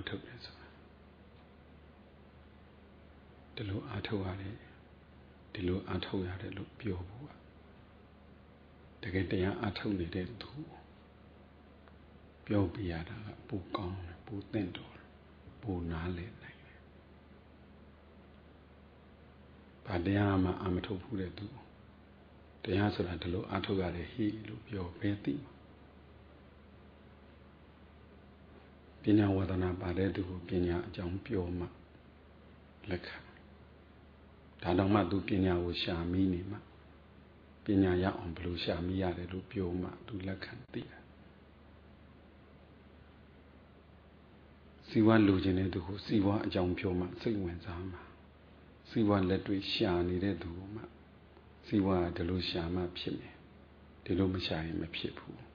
အားထုတ်တယ်ဆိုတာဒီလိုအားထုတ်ရတယ်ဒီလိုအားထုတ်ရတယ်လို့ပြောဖို့ကတကယ်တရားအားထုတ်နေတဲ့သူပြောပြရတာကပူကောင်းတယ်ပူသင့်တော်ပူနားလည်နိုင်တယ်။ဘာတရားမှအာမထုတ်ဘူးတဲ့သူတရားဆိုတာဒီလိုအားထုတ်ရတယ်ဟိလို့ပြောဘယ်သိမှာ ပညာဝဒနာပါတဲ့သူကိုပညာအကြောင်းပြောမှလက်ခံဒါတော့မှသူပညာကိုရှာမိနေမှပညာရအောင်ဘယ်လိုရှာမိရတယ်လို့ပြောမှသူလက်ခံသိတယ်စီဝါလိုချင်တဲ့သူကိုစီဝါအကြောင်းပြောမှစိတ်ဝင်စားမှာစီဝါလက်တွေ့ရှာနေတဲ့သူကမှစီဝါဒီလိုရှာမှဖြစ်မယ်ဒီလိုမရှာရင်မဖြစ်ဘူး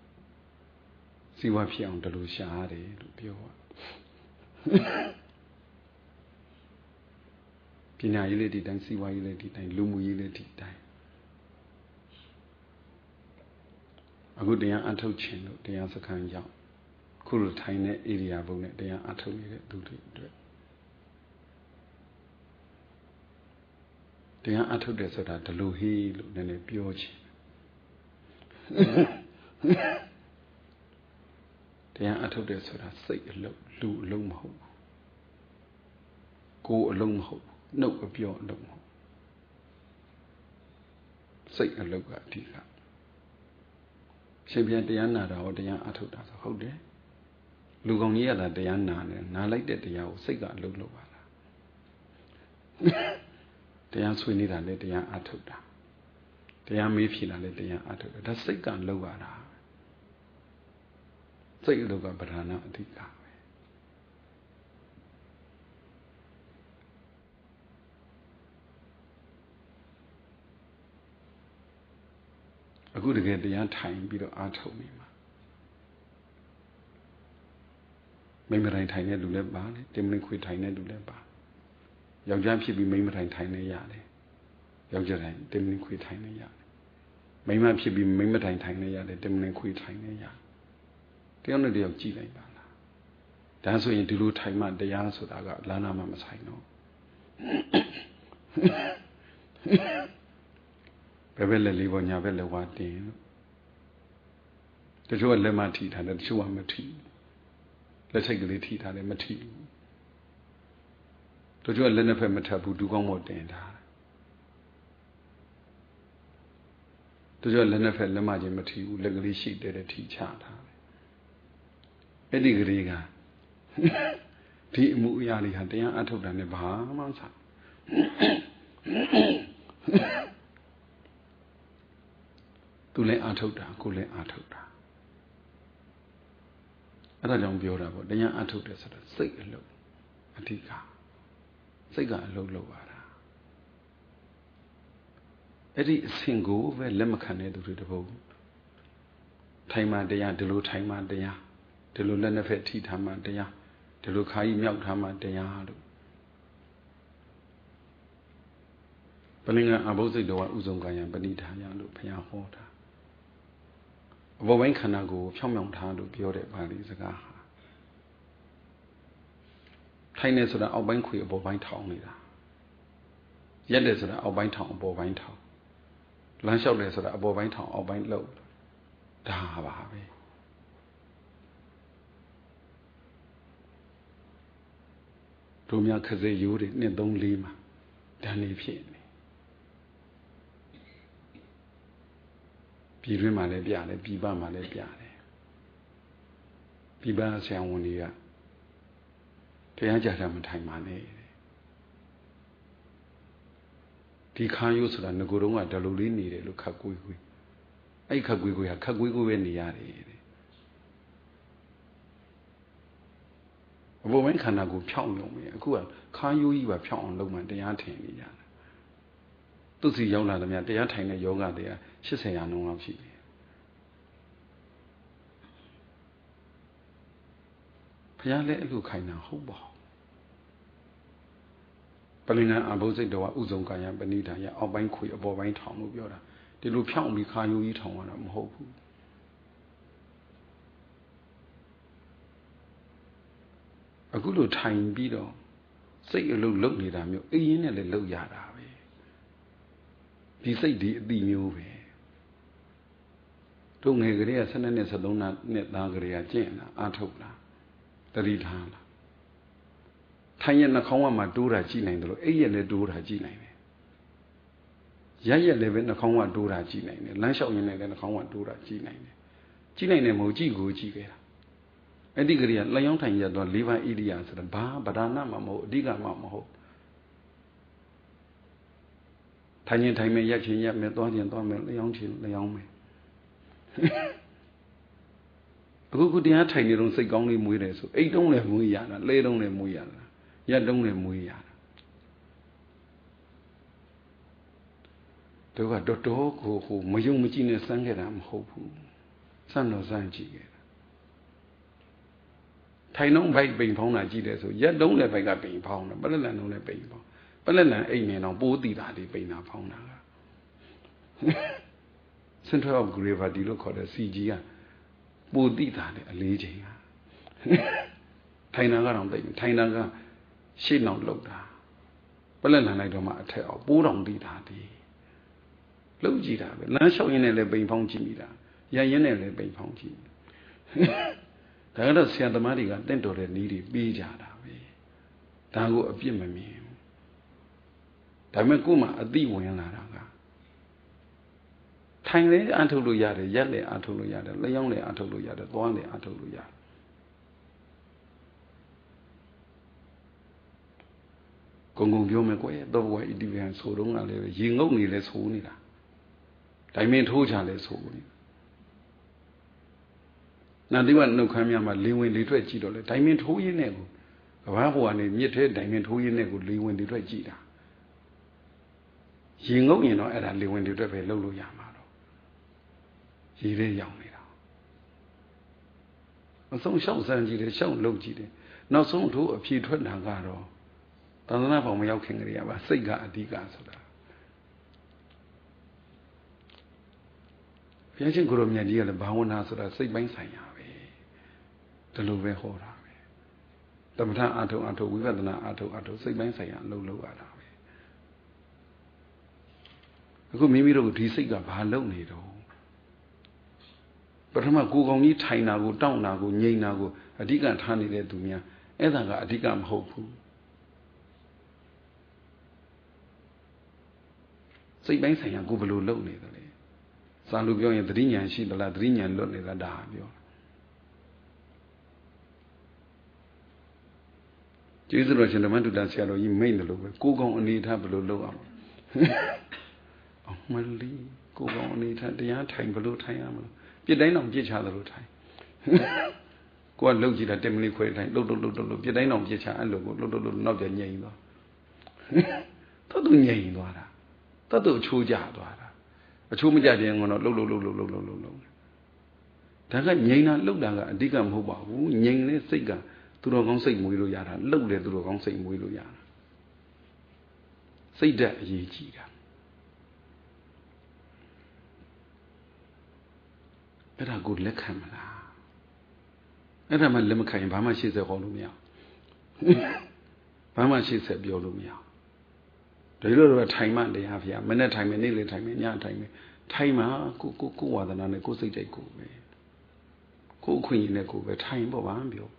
စီဝါဖြစ်အောင်ဒီလိုရှာရတယ်လို့ပြောပါပညာရေးလေးဒီတိုင်းစီဝါရေးလေးဒီတိုင်းလူမှုရေးလေးဒီတိုင်းအခုတရားအထုတ်ခြင်းလို့တရားစခန်းရောက်ခုလိုထိုင်တဲ့ area ဘုံနဲ့တရားအထုတ်နေတဲ့သူတွေအတွက်တရားအထုတ်တယ်ဆိုတာဒလူဟီလို့နည်းနည်းပြောချင် တရားအထုတ်တယ်ဆိုတာစိတ်အလုံးလူအလုံးမဟုတ်ဘူးကိုယ်အလုံးမဟုတ်ဘူးနှုတ်အပြောအလုံးမဟုတ်စိတ်အလုံးကအဓိကရှင်ပြန်တရားနာတာဟောတရားအထုတ်တာဆိုဟုတ်တယ်လူကောင်ကြီးရတာတရားနာတယ်နာလိုက်တဲ့တရားကိုစိတ်ကအလုံးလုံးပါလားတရားဆွေးနေတာလည်းတရားအထုတ်တာတရားမေးဖြေတာလည်းတရားအထုတ်တာဒါစိတ်ကလုံးပါတာ စိတ်အလုံးကပဓာနာအဓိကပဲအခုတကယ်တရားထိုင်ပြီးတော့အားထုတ်နေမှာမိမထိုင်ထိုင်တဲ့လူလည်းပါတယ်တင်မင်းခွေထိုင်တဲ့လူလည်းပါယောက်ျားဖြစ်ပြီးမိမထိုင်ထိုင်နေရတယ်ယောက်ျားထိုင်တင်မင်းခွေထိုင်နေရတယ်မိမဖြစ်ပြီးမိမထိုင်ထိုင်နေရတယ်တင်မင်းခွေထိုင်နေရတယော က်နဲ့တယောက်ကြည့်လိုက်ပါလားဒါဆိုရင်ဒီလိုထိုင်မှတရားဆိုတာကလာနာမှမဆိုင်တော့ဘယ်ဘက်လက်လေးပေါ်ညာဘက်လက်ဝါတင်လို့တချို့ကလက်မထိထားတယ်တချို့ကမထိလက်ထိတ်ကလေးထိထားတယ်မထိဘူးတချို့ကလက်နှစ်ဖက်မထပ်ဘူးဒူကောင်းပေါ်တင်ထားတချို့လက်နှစ်ဖက်လက်မချင်းမထိဘူးလက်ကလေးရှိတယ်တဲ့ထိချထားတယ် အဲ့ဒီကလေးကဒီအမှုအရာတွေဟာတရားအထုတ်တာနဲ့ဘာမှမဆိုင်သူလည်းအာထုတ်တာကိုလည်းအာထုတ်တာအဲ့ဒါကြောင့်ပြောတာပေါ့တရားအာထုတ်တယ်ဆိုတော့စိတ်အလုံးအဓိကစိတ်ကအလုံးလုံးပါတာအဲ့ဒီအစဉ်ကိုပဲလက်မခံတဲ့သူတွေတပုတ်ထိုင်မှတရားဒီလိုထိုင်မှတရား ဒီလိုလက်နှစ်ဖက်ထိထားမှတရားဒီလိုခါကြီးမြောက်ထားမှတရားလို့ပလင်ကအဘုဇ္ဇိတော်ကဥဆုံးကံယံပဏိဌာယလို့ဘုရားဟောတာအဘောပိုင်းခန္ဓာကိုဖြောင်းမြောင်ထားလို့ပြောတဲ့ပါဠိစကားဟာထိုင်နေဆိုတာအောက်ပိုင်းခွေအပေါ်ပိုင်းထောင်နေတာရက်တယ်ဆိုတာအောက်ပိုင်းထောင်အပေါ်ပိုင်းထောင်လမ်းလျှောက်တယ်ဆိုတာအပေါ်ပိုင်းထောင်အောက်ပိုင်းလှုပ်ဒါပါပဲ တို့များခစေရိုးတွေနှစ်သုံးလေးမှာဓာနေဖြစ်နေပြည်တွင်းမှာလည်းပြတယ်ပြည်ပမှာလည်းပြတယ်ပြည်ပဆရာဝန်တွေကတရားကြတာမထိုင်ပါနဲ့ဒီခါယုဆိုတာငကိုယ်တုံးကဒလိုလေးနေတယ်လို့ခက်ကွေးကွေးအဲ့ခက်ကွေးကွေးဟာခက်ကွေးကွေးပဲနေရတယ်တဲ့ အပေါ်ပိုင်းခန္ဓာကိုဖြောင်းရုံပဲအခုကခါယိုးကြီးပါဖြောင်းအောင်လုပ်မှတရားထင်နေရတယ်သူစီရောက်လာတယ်များတရားထိုင်တဲ့ယောဂတရား80ရာနှုန်းလောက်ရှိတယ်ဘုရားလည်းအဲ့လိုခိုင်းတာဟုတ်ပါပလင်နာအဘုဇိတ်တော်ကဥဆုံးကာယပဏိဒါယအောက်ပိုင်းခွေအပေါ်ပိုင်းထောင်လို့ပြောတာဒီလိုဖြောင်းပြီးခါယိုးကြီးထောင်ရတာမဟုတ်ဘူး အခုလိုထိုင်ပြီးတော့စိတ်အလုပ်လုပ်နေတာမျိုးအေးရင်းနဲ့လည်းလုပ်ရတာပဲဒီစိတ်ဒီအတိမျိုးပဲတို့ငယ်ကလေးက12နှစ်13နှစ်သားကလေးကကျင့်လာအာထုတ်လာတတိထားလာထိုင်ရနှာခေါင်းကမှတိုးတာကြည့်နိုင်တယ်လို့အိပ်ရလည်းတိုးတာကြည့်နိုင်တယ်ရရက်လည်းပဲနှာခေါင်းကတိုးတာကြည့်နိုင်တယ်လမ်းလျှောက်ရင်းနဲ့လည်းနှာခေါင်းကတိုးတာကြည့်နိုင်တယ်ကြည့်နိုင်တယ်မဟုတ်ကြည့်ကိုကြည့်ခဲ့တာ အဲ့ဒီကလေးကလျောင်းထိုင်ရတော့လေးပါးဣရိယာဆိုတော့ဘာဗဒနာမှမဟုတ်အဓိကမှမဟုတ်ထိုင်ရင်ထိုင်မယ်ရက်ချင်းရက်မယ်သွားချင်းသွားမယ်လျောင်းချင်းလျောင်းမယ်အခုခုတရားထိုင်နေတော့စိတ်ကောင်းလေးမွေးတယ်ဆိုအိတ်တုံးလည်းမွေးရတာလဲတုံးလည်းမွေးရတာရက်တုံးလည်းမွေးရတာတို့ကတော်တော်ကိုဟိုမယုံမကြည်နဲ့စမ်းခဲ့တာမဟုတ်ဘူးစမ်းတော့စမ်းကြည့်ခဲ့တာ ထိုင်တော့ဘိုက်ပိန်ဖောင်းတာကြည့်တယ်ဆိုရက်တုံးလည်းဘိုက်ကပိန်ဖောင်းတယ်ပလက်လန်တုံးလည်းပိန်ဖောင်းပလက်လန်အိတ်နေတော့ပိုးတည်တာဒီပိန်တာဖောင်းတာက Center of Gravity လို့ခေါ်တဲ့ CG ကပိုတိတာလေအလေးချိန်ကထိုင်တာကတော့တိတ်ထိုင်တာကရှေ့နောက်လောက်တာပလက်လန်လိုက်တော့မှအထက်အောင်ပိုးတောင်တိတာဒီလှုပ်ကြည့်တာပဲလမ်းလျှောက်ရင်းနဲ့လည်းပိန်ဖောင်းကြည့်မိတာရရင်နဲ့လည်းပိန်ဖောင်းကြည့် ဒါကတော့ဆရာသမားတွေကတင့်တော်တဲ့နည်းတွေပေးကြတာပဲဒါကိုအပြစ်မမြင်ဘူးဒါပေမဲ့ကို့မှာအတိဝင်လာတာကထိုင်လည်းအထုတ်လို့ရတယ်ရက်လည်းအထုတ်လို့ရတယ်လျှောင်းလည်းအထုတ်လို့ရတယ်သွားလည်းအထုတ်လို့ရတယ်ဂုံဂုံပြောမယ်ကွယ်တော့ကွယ်ဣတိပြန်ဆိုတော့ကလည်းရေငုတ်နေလဲဆိုနေတာဒိုင်မင်းထိုးချလဲဆိုနေ နာတိဝနှုတ်ခမ်းများမှာလေဝင်လေထွက်ကြည့်တော့လေဒိုင်မင်းထိုးရင်းနဲ့ကိုကဘာဟိုကနေမြစ်ထဲဒိုင်မင်းထိုးရင်းနဲ့ကိုလေဝင်လေထွက်ကြည့်တာရေငုတ်ရင်တော့အဲ့ဒါလေဝင်လေထွက်ပဲလှုပ်လို့ရမှာရေထဲရောက်နေတာအဆုံးရှောက်စမ်းကြည့်တယ်ရှောက်လုပ်ကြည့်တယ်နောက်ဆုံးတို့အဖြေထွက်တာကတော့သန္တနာပေါင်မရောက်ခင်ကလေးကပါစိတ်ကအဓိကဆိုတာ ဘုရားရှင်ကိုရောမြတ်ကြီးကလည်းဘာဝနာဆိုတာစိတ်ပိုင်းဆိုင်ရာပဲဒီလိုပဲဟောတာပဲတမထအာထုံအာထုံဝိပဿနာအာထုံအာထုံစိတ်ပိုင်းဆိုင်ရာအလုပ်လုပ်ရတာပဲအခုမိမိတို့ဒီစိတ်ကဘာလုပ်နေတော့ပထမကိုကောင်ကြီးထိုင်တာကိုတောင့်တာကိုငြိမ်တာကိုအဓိကထားနေတဲ့သူများအဲ့ဒါကအဓိကမဟုတ်ဘူးစိတ်ပိုင်းဆိုင်ရာကိုဘယ်လိုလုပ်နေသလဲ စာလူပြောရင်သတိဉာဏ်ရှိသလားသတိဉာဏ်လွတ်နေတာဒါပြောကျေးဇူးတော်ရှင်ဓမ္မတုတ္တဆရာတော်ကြီးမိတ်တယ်လို့ပဲကိုကောင်အနေထားဘယ်လိုလုပ်အောင်အမလီကိုကောင်အနေထားတရားထိုင်ဘယ်လိုထိုင်ရမလဲပြစ်တိုင်းတော့ပြစ်ချသလိုထိုင်ကိုကလှုပ်ကြည့်တာတင်မလေးခွဲထိုင်လှုပ်လှုပ်လှုပ်လှုပ်ပြစ်တိုင်းတော့ပြစ်ချအဲ့လိုကိုလှုပ်လှုပ်လှုပ်နောက်ကျငြိမ်သွားသတ်သူငြိမ်သွားတာသတ်သူအချိုးကျသွားတာ အချိုးမကျခြင်းကတော့လှုပ်လှုပ်လှုပ်လှုပ်လှုပ်လှုပ်လှုပ်လှုပ်ဒါကငြိမ်တာလှုပ်တာကအဓိကမဟုတ်ပါဘူးငြိမ်တဲ့စိတ်ကသူတော်ကောင်းစိတ်မွေးလို့ရတာလှုပ်တယ်သူတော်ကောင်းစိတ်မွေးလို့ရတာစိတ်ဓာတ်အရေးကြီးတာအဲ့ဒါကိုလက်ခံမလားအဲ့ဒါမှလက်မခံရင်ဘာမှရှေ့ဆက်ဟောလို့မရဘာမှရှေ့ဆက်ပြောလို့မရ ဒါလိုတော့ထိုင်မှတရားဖျားမနေ့ထိုင်မယ်နေ့လည်းထိုင်မယ်ညထိုင်မယ်ထိုင်မှာကိုကိုကိုဝါဒနာနဲ့ကိုစိတ်တိုက်ကိုပဲကိုအခွင့်အရေးနဲ့ကိုပဲထိုင်ပေါ့ဗာမပြော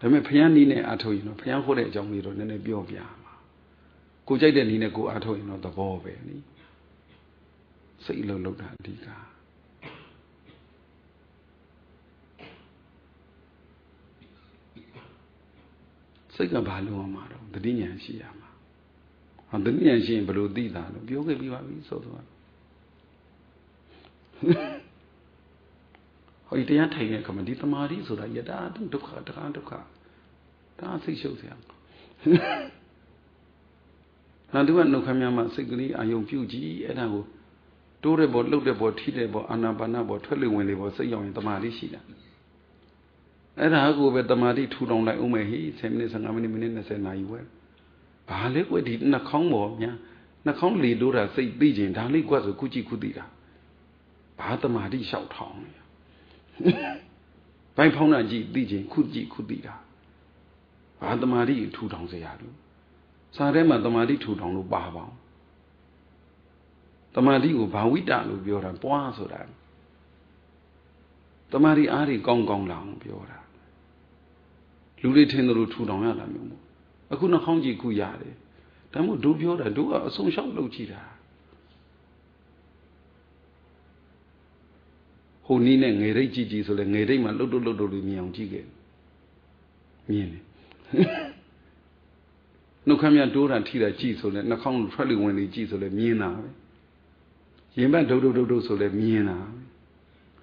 ဒါပေမဲ့ဖျားနီးနဲ့အထုတ်ရင်တော့ဖျားခိုးတဲ့အကြောင်းလေးတော့နည်းနည်းပြောပြကိုကြိုက်တဲ့နည်းနဲ့ကိုအားထုတ်ရင်တော့သဘောပဲနိစိတ်လုံးလုံးတာအဓိက စိတ်ကဘာလုံးအောင်မှာတော့တတိညာရှိရမှာဟောတတိညာရှိရင်ဘယ်လိုသိတာလို့ပြောခဲ့ပြီးပါပြီဆိုတော့ဟောဒီတရားထိုင်တဲ့အခါမှာဒီတမာတိဆိုတာယတာဒုက္ခတခါဒုက္ခဒါစိတ်ရှုပ်စရာနာသူကနှုတ်ခမ်းများမှာစိတ်ကလေးအာယုံပြုကြည့်အဲ့ဒါကိုတိုးတဲ့ဘောလှုပ်တဲ့ဘောထိတဲ့ဘောအာနာပါနဘောထွက်လေဝင်လေဘောစိတ်ရောက်ရင်တမာတိရှိတာ အဲ့ဒါကိုပဲတမာတိထူထောင်လိုက်အောင်မယ်ဟိ10မိနစ်15မိနစ်မိနစ်20နာရီဝဲဘာလဲကွဒီနှာခေါင်းပေါ်များနှာခေါင်းလေတိုးတာစိတ်သိကျင်ဒါလေးကွဆိုခုကြည့်ခုသိတာဘ ဘာတမာတိလျှောက်ထောင်းလဲဘိုင်းဖောင်းတာကြည့်သိချင်းခုကြည့်ခုသိတာဘာတမာတိထူထောင်เสียရလို့စာထဲမှာတမာတိထူထောင်လို့ပါပါအောင်တမာတိကိုဘာဝိတလို့ပြောတာပွားဆိုတာတမာတိအားတွေကောင်းကောင်းလာအောင်ပြောတာ လူတွေထင်တယ်လို့ထူထောင်ရတာမျိုးမို့အခုနှာခေါင်းကြည့်ခုရတယ်ဒါမို့တို့ပြောတာတို့ကအဆုံးရှောက်လုပ်ကြည့်တာဟိုနီးနဲ့ငယ်ရိတ်ကြည့်ကြည့်ဆိုလဲငယ်ရိတ်မှာလှုပ်လှုပ်လှုပ်လို့မြင်အောင်ကြည့်ခဲ့မြင်တယ်နှုတ်ခမ်းများတိုးတာထိတာကြည့်ဆိုလဲနှာခေါင်းထွက်လေဝင်လေကြည့်ဆိုလဲမြင်တာပဲရင်ဘတ်ဒုတ်ဒုတ်ဒုတ်ဒုတ်ဆိုလဲမြင်တာ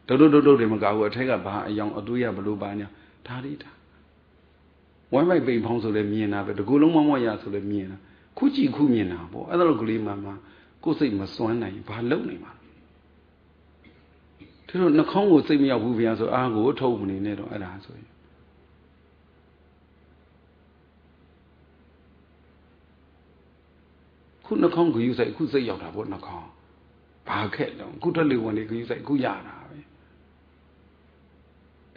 ဒုတ်ဒုတ်ဒုတ်ဒုတ်တွေမကဘူးအထက်ကဘာအယောင်အတွေးရဘလို့ပါညာဒါလေးဒါ ဝိုင်းမိုက်ပိန်ဖောင်းဆိုလဲမြင်တာပဲတကူလုံးမမော့ရဆိုလဲမြင်တာခုကြည့်ခုမြင်တာပေါ့အဲ့ဒါလိုကလေးမှမှကိုယ်စိတ်မစွမ်းနိုင်ဘာလုပ်နေမှာသူတို့နှာခေါင်းကိုစိတ်မရောက်ဘူးဗျာဆိုအားကိုထုတ်မနေနဲ့တော့အဲ့ဒါဆိုရင်ခုနှာခေါင်းကယူဆိုင်ခုစိတ်ရောက်တာပေါ့နှာခေါင်းဘာခက်တော့ခုတက်လေဝင်လေကယူဆိုင်ခုရတာပဲ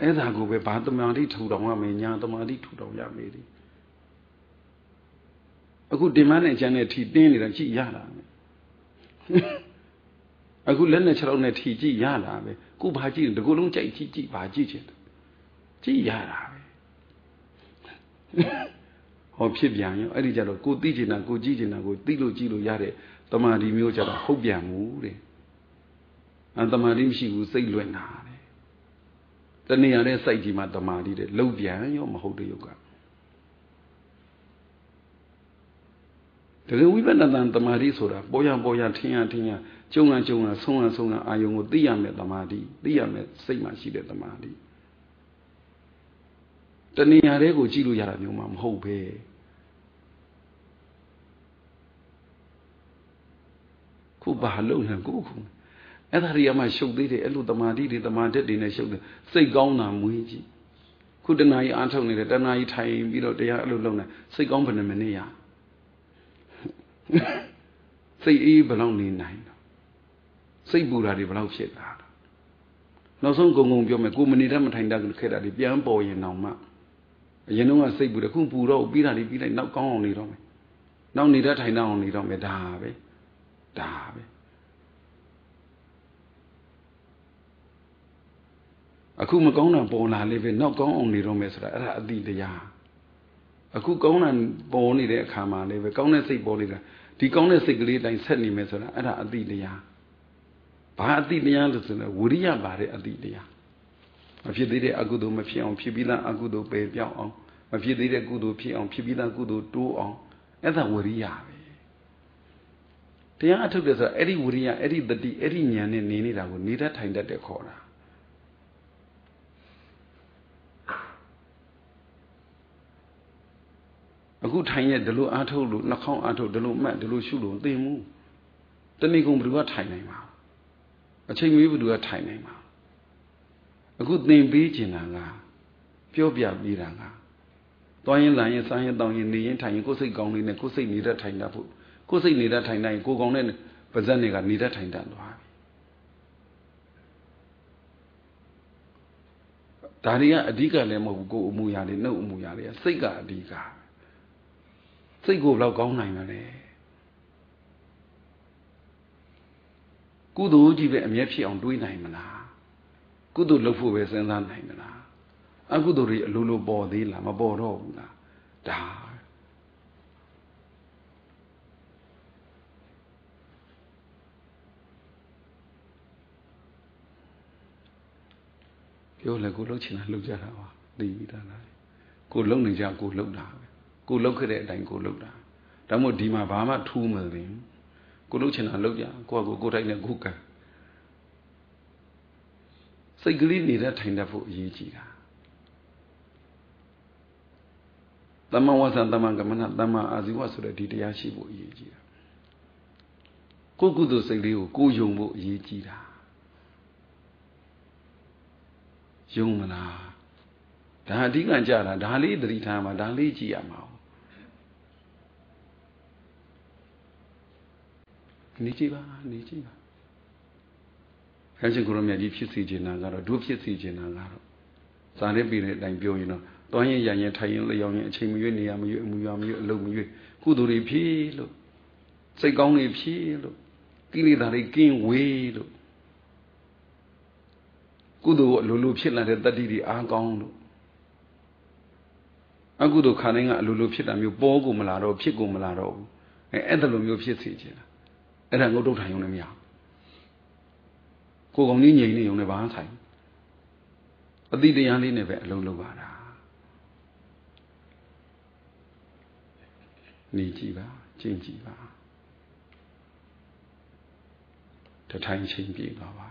အဲ့ဒါကိုပဲဘာတမာတိထူတော်ရမယ်ညာတမာတိထူတော်ရမယ်ဒီအခုတင်မနဲ့ကျန်တဲ့ထီတင်းနေတာကြည့်ရတာပဲအခုလက်နဲ့ခြေထောက်နဲ့ထီကြည့်ရတာပဲကိုဘာကြည့်တကူလုံးကြိုက်ကြည့်ကြည့်ဘာကြည့်ချင်ကြည့်ရတာပဲဟောဖြစ်ပြန်ရောအဲ့ဒီကြတော့ကိုသိချင်တာကိုကြည့်ချင်တာကိုသိလို့ကြည့်လို့ရတဲ့တမာဒီမျိုးကြတော့ဟုတ်ပြန်မှုတဲ့အတမာဒီမရှိဘူးစိတ်လွင်တာ တဲ့တဏှာနဲ့စိုက်ကြည့်မှတမာဒီတဲ့လုံပြန်ရောမဟုတ်တဲ့ယုတ်ကတကယ်ဝိပဿနာတမာတိဆိုတာပေါ်ရပေါ်ရထင်ရထင်ရကျုံရကျုံရဆုံးရဆုံးရအာယုံကိုသိရမယ်တမာတိသိရမယ်စိတ်မှရှိတဲ့တမာတိတဏှာတွေကိုကြည့်လို့ရတာမျိုးမှမဟုတ်ပဲခုဘာလုံးလဲကိုခု အဲ့ဒါတွေကမှရှုပ်သေးတယ်အဲ့လိုတမာတိတွေတမာတက်တွေနဲ့ရှုပ်တယ်စိတ်ကောင်းတာမွေးကြည့်ခုတဏှာကြီးအားထုတ်နေတယ်တဏှာကြီးထိုင်ပြီးတော့တရားအဲ့လိုလုပ်နေစိတ်ကောင်းဘယ်နှမိနစ်ရစိတ်အေးဘယ်လောက်နေနိုင်တော့စိတ်ပူတာတွေဘယ်လောက်ဖြစ်လာတော့နောက်ဆုံးဂုံဂုံပြောမယ်ကိုမနေတတ်မထိုင်တတ်ခဲ့တာတွေပြန်ပေါ်ရင်တော့မှအရင်တော့ကစိတ်ပူတယ်ခုပူတော့ပြီးတာတွေပြီးလိုက်နောက်ကောင်းအောင်နေတော့မယ်နောက်နေတတ်ထိုင်တတ်အောင်နေတော့မယ်ဒါပဲဒါပဲ အခုမကောင်းတာပေါ်လာလေးပဲနောက်ကောင်းအောင်နေတော့မယ်ဆိုတာအဲ့ဒါအတိတရားအခုကောင်းတာပေါ်နေတဲ့အခါမှာလည်းပဲကောင်းတဲ့စိတ်ပေါ်နေတာဒီကောင်းတဲ့စိတ်ကလေးတိုင်းဆက်နေမယ်ဆိုတာအဲ့ဒါအတိတရားဘာအတိတရားလို့ဆိုလဲဝိရိယပါတဲ့အတိတရားမဖြစ်သေးတဲ့အကုသိုလ်မဖြစ်အောင်ဖြစ်ပြီးသားအကုသိုလ်ပယ်ပြောင်းအောင်မဖြစ်သေးတဲ့ကုသိုလ်ဖြစ်အောင်ဖြစ်ပြီးသားကုသိုလ်တိုးအောင်အဲ့ဒါဝိရိယပဲတရားအထုတ်တယ်ဆိုတာအဲ့ဒီဝိရိယအဲ့ဒီတတိအဲ့ဒီဉာဏ်နဲ့နေနေတာကိုနေတတ်ထိုင်တတ်တယ်ခေါ်တာ အခုထိုင်ရဲ့ဒီလိုအားထုတ်လို့နှာခေါင်းအားထုတ်ဒီလိုမှတ်ဒီလိုရှုလို့သိမှုတဏှိကုံဘယ်သူကထိုင်နိုင်မှာအချိန်မီးဘယ်သူကထိုင်နိုင်မှာအခုသင်ပေးကျင်တာကပြောပြပြီးတာကသွားရင်လာရင်စားရင်တောင်းရင်နေရင်ထိုင်ရင်ကိုယ်စိတ်ကောင်းလေးနဲ့ကိုယ်စိတ်နေတဲ့ထိုင်တတ်ဖို့ကိုယ်စိတ်နေတဲ့ထိုင်တိုင်းကိုယ်ကောင်းတဲ့ပါဇက်တွေကနေတဲ့ထိုင်တတ်သွားပြီဒါတွေကအဓိကလည်းမဟုတ်ဘူးကိုယ်အမှုရာတွေနှုတ်အမှုရာတွေကစိတ်ကအဓိက စိတ်ကိုဘယ်လောက်ကောင်းနိုင်မလဲကုသိုလ်ကြီးပဲအမျက်ဖြစ်အောင်တွေးနိုင်မလားကုသိုလ်လုပ်ဖို့ပဲစဉ်းစားနိုင်မလားအကုသိုလ်တွေအလိုလိုပေါ်သေးလားမပေါ်တော့ဘူးလားဒါပြောလဲကိုလှုပ်ချင်တာလှုပ်ကြတာပါသိပြီသားလားကိုလှုပ်နေကြကိုလှုပ်တာပဲ ကိုလှုပ်ခဲ့တဲ့အတိုင်းကိုလှုပ်တာဒါမို့ဒီမှာဘာမှထူးမသိဘူးကိုလှုပ်ချင်တာလှုပ်ကြကိုကကိုကိုတိုင်းနဲ့ကိုကံစိတ်ကလေးနေတဲ့ထိုင်တတ်ဖို့အရေးကြီးတာသမဝဆံသမကမနသမအာဇီဝဆိုတဲ့ဒီတရားရှိဖို့အရေးကြီးတာကိုကုသိုလ်စိတ်လေးကိုကိုယုံဖို့အရေးကြီးတာယုံမလားဒါအဓိကကြတာဒါလေးသတိထားမှာဒါလေးကြည့်ရမှာ နေကြည့်ပါနေကြည့်ပါခန်းရှင်ကိုရမြတ်ကြီးဖြစ်စီခြင်းတာကတော့ဒုဖြစ်စီခြင်းတာကတော့ဇာနဲ့ပြည်တဲ့အတိုင်းပြောရင်တော့တွန်းရင်ရရင်ထိုင်ရင်လျောင်းရင်အချိန်မရွေးနေရမရွေးအမှုရမရွေးအလုံးမရွေးကုသိုလ်တွေဖြည့်လို့စိတ်ကောင်းတွေဖြည့်လို့ကိလေသာတွေကင်းဝေးလို့ကုသိုလ်အလိုလိုဖြစ်လာတဲ့တတ္တိတွေအားကောင်းလို့အကုသိုလ်ခါတိုင်းကအလိုလိုဖြစ်တာမျိုးပေါ်ကိုမလာတော့ဖြစ်ကိုမလာတော့ဘူးအဲအဲ့ဒါလိုမျိုးဖြစ်စေချင်တာ အဲ့ဒါငုတ်တုတ်ထိုင်ုံနဲ့မရကိုကောင်ကြီးငြိမ်နေုံနဲ့ဘာမှဆိုင်အတိတရားလေးနဲ့ပဲအလုံးလုံးပါတာနေကြည့်ပါကျင့်ကြည့်ပါတထိုင်ချင်းပြေပါပါ